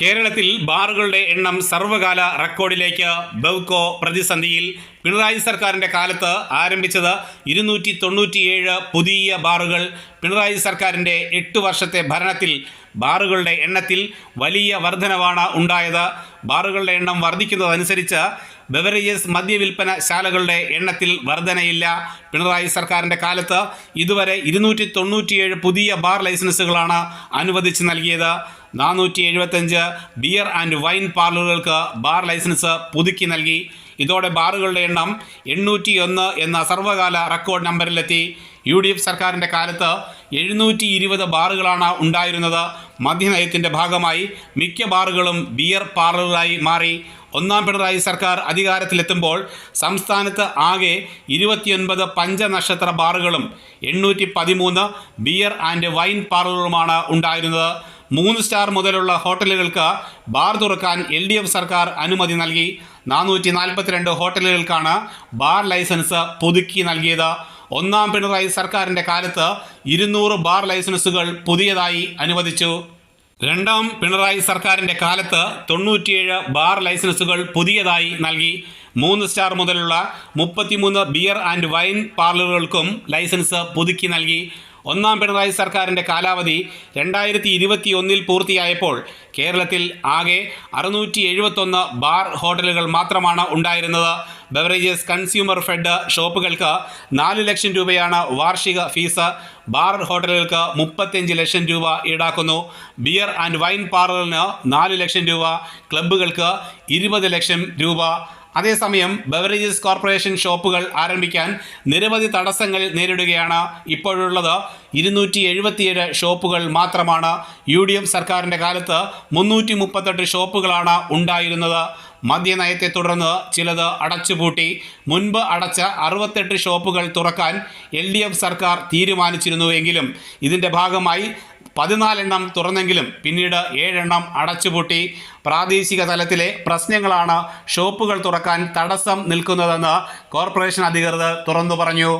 കേരളത്തിൽ ബാറുകളുടെ എണ്ണം സർവകാല റെക്കോർഡിലേക്ക് ബെവ്കോ പ്രതിസന്ധിയിൽ പിണറായി സർക്കാരിന്റെ കാലത്ത് ആരംഭിച്ചത് ഇരുന്നൂറ്റി തൊണ്ണൂറ്റിയേഴ് പുതിയ ബാറുകൾ. പിണറായി സർക്കാരിന്റെ എട്ട് വർഷത്തെ ഭരണത്തിൽ ബാറുകളുടെ എണ്ണത്തിൽ വലിയ വർധനവാണ് ഉണ്ടായത്. ബാറുകളുടെ എണ്ണം വർദ്ധിക്കുന്നതനുസരിച്ച് ബെവറേജസ് മദ്യവിൽപ്പന ശാലകളുടെ എണ്ണത്തിൽ വർധനയില്ല. പിണറായി സർക്കാരിന്റെ കാലത്ത് ഇതുവരെ ഇരുന്നൂറ്റി തൊണ്ണൂറ്റിയേഴ് പുതിയ ബാർ ലൈസൻസുകളാണ് അനുവദിച്ച് നൽകിയത്. നാനൂറ്റി എഴുപത്തഞ്ച് ബിയർ ആൻഡ് വൈൻ പാർലറുകൾക്ക് ബാർ ലൈസൻസ് പുതുക്കി നൽകി. ഇതോടെ ബാറുകളുടെ എണ്ണം എണ്ണൂറ്റി ഒന്ന് എന്ന സർവകാല റെക്കോർഡ് നമ്പറിലെത്തി. യു ഡി എഫ് സർക്കാരിന്റെ കാലത്ത് എഴുന്നൂറ്റി ഇരുപത് ബാറുകളാണ് ഉണ്ടായിരുന്നത്. മദ്യനയത്തിന്റെ ഭാഗമായി മിക്ക ബാറുകളും ബിയർ പാർലറായി മാറി. ഒന്നാം പിണറായി സർക്കാർ അധികാരത്തിലെത്തുമ്പോൾ സംസ്ഥാനത്ത് ആകെ ഇരുപത്തിയൊൻപത് പഞ്ചനക്ഷത്ര ബാറുകളും എണ്ണൂറ്റി പതിമൂന്ന് ബിയർ ആൻഡ് വൈൻ പാർലറുമാണ് ഉണ്ടായിരുന്നത്. മൂന്ന് സ്റ്റാർ മുതലുള്ള ഹോട്ടലുകൾക്ക് ബാർ തുറക്കാൻ എൽ ഡി എഫ് സർക്കാർ അനുമതി നൽകി. നാനൂറ്റി നാൽപ്പത്തിരണ്ട് ഹോട്ടലുകൾക്കാണ് ബാർ ലൈസൻസ് പുതുക്കി നൽകിയത്. ഒന്നാം പിണറായി സർക്കാരിന്റെ കാലത്ത് ഇരുന്നൂറ് ബാർ ലൈസൻസുകൾ പുതിയതായി അനുവദിച്ചു. രണ്ടാം പിണറായി സർക്കാരിന്റെ കാലത്ത് തൊണ്ണൂറ്റിയേഴ് ബാർ ലൈസൻസുകൾ പുതിയതായി നൽകി. മൂന്ന് സ്റ്റാർ മുതലുള്ള മുപ്പത്തിമൂന്ന് ബിയർ ആൻഡ് വൈൻ പാർലറുകൾക്കും ലൈസൻസ് പുതുക്കി നൽകി. ഒന്നാം പിണറായി സർക്കാരിന്റെ കാലാവധി രണ്ടായിരത്തി ഇരുപത്തി ഒന്നിൽ പൂർത്തിയായപ്പോൾ കേരളത്തിൽ ആകെ അറുന്നൂറ്റി എഴുപത്തൊന്ന് ബാർ ഹോട്ടലുകൾ മാത്രമാണ് ഉണ്ടായിരുന്നത്. ബവറേജസ് കൺസ്യൂമർ ഫെഡ് ഷോപ്പുകൾക്ക് നാല് ലക്ഷം രൂപയാണ് വാർഷിക ഫീസ്. ബാർ ഹോട്ടലുകൾക്ക് മുപ്പത്തിയഞ്ച് ലക്ഷം രൂപ ഈടാക്കുന്നു. ബിയർ ആൻഡ് വൈൻ പാർലറിന് നാല് ലക്ഷം രൂപ. ക്ലബ്ബുകൾക്ക് ഇരുപത് ലക്ഷം രൂപ. അതേസമയം ബവറേജസ് കോർപ്പറേഷൻ ഷോപ്പുകൾ ആരംഭിക്കാൻ നിരവധി തടസ്സങ്ങൾ നേരിടുകയാണ് ഇപ്പോഴുള്ളത്. ഇരുന്നൂറ്റി എഴുപത്തിയേഴ് ഷോപ്പുകൾ മാത്രമാണ് യു ഡി എഫ് സർക്കാരിന്റെ കാലത്ത് മുന്നൂറ്റി മുപ്പത്തെട്ട് ഷോപ്പുകളാണ് ഉണ്ടായിരുന്നത്. മദ്യനയത്തെ തുടർന്ന് ചിലത് അടച്ചുപൂട്ടി. മുൻപ് അടച്ച അറുപത്തെട്ട് ഷോപ്പുകൾ തുറക്കാൻ എൽ സർക്കാർ തീരുമാനിച്ചിരുന്നുവെങ്കിലും ഇതിന്റെ ഭാഗമായി പതിനാലെണ്ണം തുറന്നെങ്കിലും പിന്നീട് ഏഴെണ്ണം അടച്ചുപൂട്ടി. പ്രാദേശിക തലത്തിലെ പ്രശ്നങ്ങളാണ് ഷോപ്പുകൾ തുറക്കാൻ തടസ്സം നിൽക്കുന്നതെന്ന് കോർപ്പറേഷൻ അധികൃതർ തുറന്നു പറഞ്ഞു.